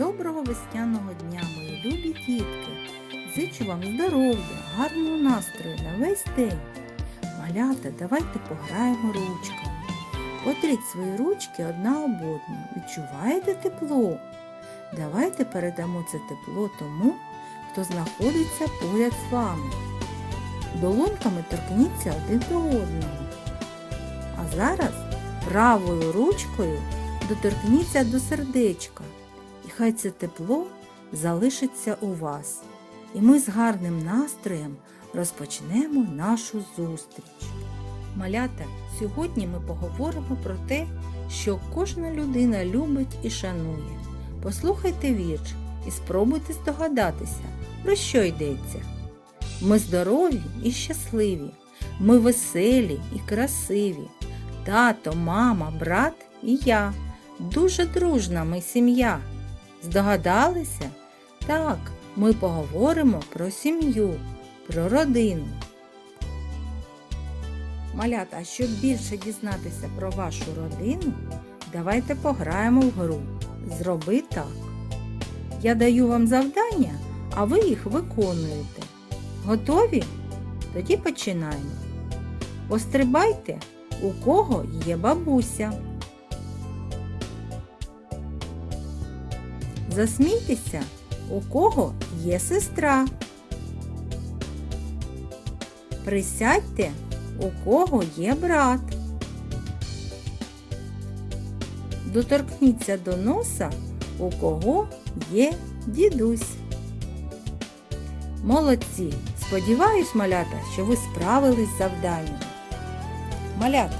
Доброго весняного дня, мої любі дітки! Зичу вам здоров'я, гарного настрою на весь день. Малята, давайте пограємо ручками. Потріть свої ручки одна об одну. Відчуваєте тепло? Давайте передамо це тепло тому, хто знаходиться поряд з вами. Долоньками торкніться один до одного. А зараз правою ручкою доторкніться до сердечка. Хай це тепло залишиться у вас. І ми з гарним настроєм розпочнемо нашу зустріч. Малята, сьогодні ми поговоримо про те, що кожна людина любить і шанує. Послухайте вірш і спробуйте здогадатися, про що йдеться. Ми здорові і щасливі, ми веселі і красиві. Тато, мама, брат і я. Дуже дружна ми сім'я. Здогадалися? Так, ми поговоримо про сім'ю, про родину. Малята, щоб більше дізнатися про вашу родину, давайте пограємо в гру. Зроби так. Я даю вам завдання, а ви їх виконуєте. Готові? Тоді починаємо. Пострибайте, у кого є бабуся. Засмійтеся, у кого є сестра. Присядьте, у кого є брат. Доторкніться до носа, у кого є дідусь. Молодці! Сподіваюсь, малята, що ви справились з завданням. Малята,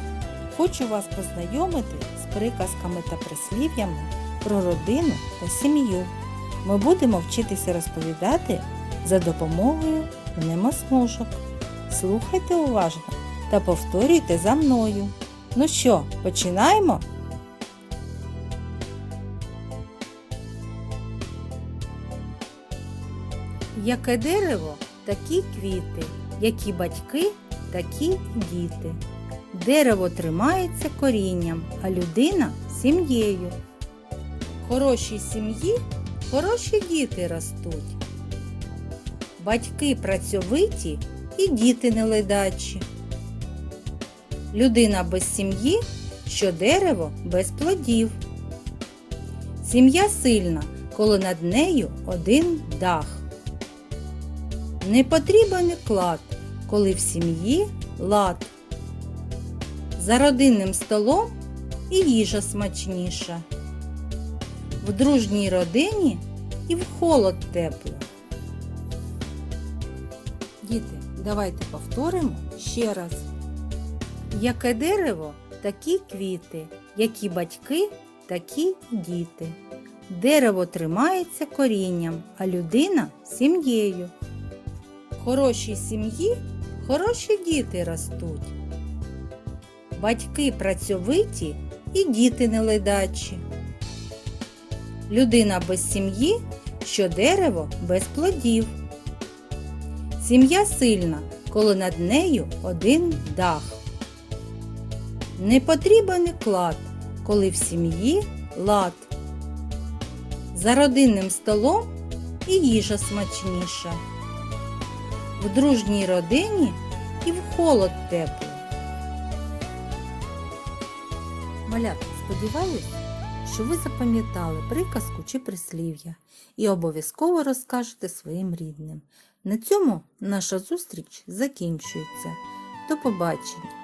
хочу вас познайомити з приказками та прислів'ями про родину та сім'ю. Ми будемо вчитися розповідати за допомогою мнемосмужок. Слухайте уважно та повторюйте за мною. Ну що, починаємо? Яке дерево, такі квіти, які батьки, такі діти. Дерево тримається корінням, а людина сім'єю. Хорошій сім'ї хороші діти ростуть. Батьки працьовиті і діти неледачі. Людина без сім'ї, що дерево без плодів. Сім'я сильна, коли над нею один дах. Не потрібен клад, коли в сім'ї лад. За родинним столом і їжа смачніша. В дружній родині і в холод тепло. Діти, давайте повторимо ще раз. Яке дерево, такі квіти, які батьки, такі діти. Дерево тримається корінням, а людина сім'єю. В хорошій сім'ї хороші діти ростуть. Батьки працьовиті і діти неледачі. Людина без сім'ї, що дерево без плодів. Сім'я сильна, коли над нею один дах. Не потрібен клад, коли в сім'ї лад. За родинним столом і їжа смачніша. В дружній родині і в холод тепло. Малята, сподіваюсь, що ви запам'ятали приказку чи прислів'я і обов'язково розкажете своїм рідним. На цьому наша зустріч закінчується. До побачення!